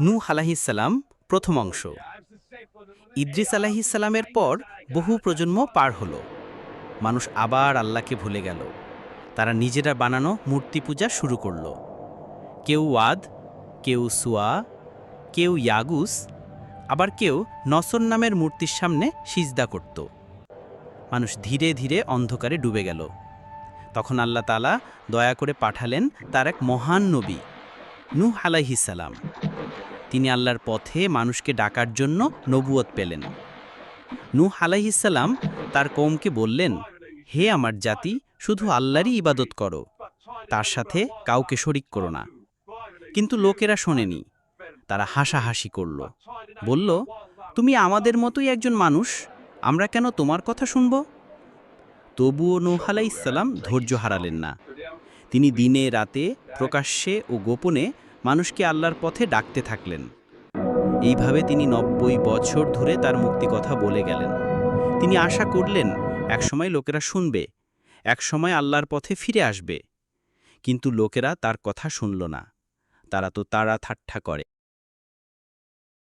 নূ আলাহিসাল্লাম প্রথম অংশ। ইদ্রিস আলাহিসাল্লামের পর বহু প্রজন্ম পার হলো। মানুষ আবার আল্লাহকে ভুলে গেল। তারা নিজেরা বানানো মূর্তি পূজা শুরু করল। কেউ ওয়াদ, কেউ সুয়া, কেউ ইয়াগুস, আবার কেউ নসর নামের মূর্তির সামনে সিজদা করত। মানুষ ধীরে ধীরে অন্ধকারে ডুবে গেল। তখন আল্লাহ তালা দয়া করে পাঠালেন তার এক মহান নবী, নূহ আলাইহিসালাম তিনি আল্লাহর পথে মানুষকে ডাকার জন্য নবুয়ত পেলেন। নূহ আলাইহিসাল্লাম তার কৌমকে বললেন, হে আমার জাতি, শুধু আল্লাহরই ইবাদত করো, তার সাথে কাউকে শরিক করো না। কিন্তু লোকেরা শোনেনি, তারা হাসাহাসি করল, বলল, তুমি আমাদের মতোই একজন মানুষ, আমরা কেন তোমার কথা শুনব? তবুও নূহ আলাইসাল্লাম ধৈর্য হারালেন না। তিনি দিনে, রাতে, প্রকাশ্যে ও গোপনে মানুষকে আল্লাহর পথে ডাকতে থাকলেন। এইভাবে তিনি নব্বই বছর ধরে তার মুক্তি কথা বলে গেলেন। তিনি আশা করলেন, একসময় লোকেরা শুনবে, একসময় আল্লাহর পথে ফিরে আসবে। কিন্তু লোকেরা তার কথা শুনল না। তারা তো তারা ঠাট্টা করে।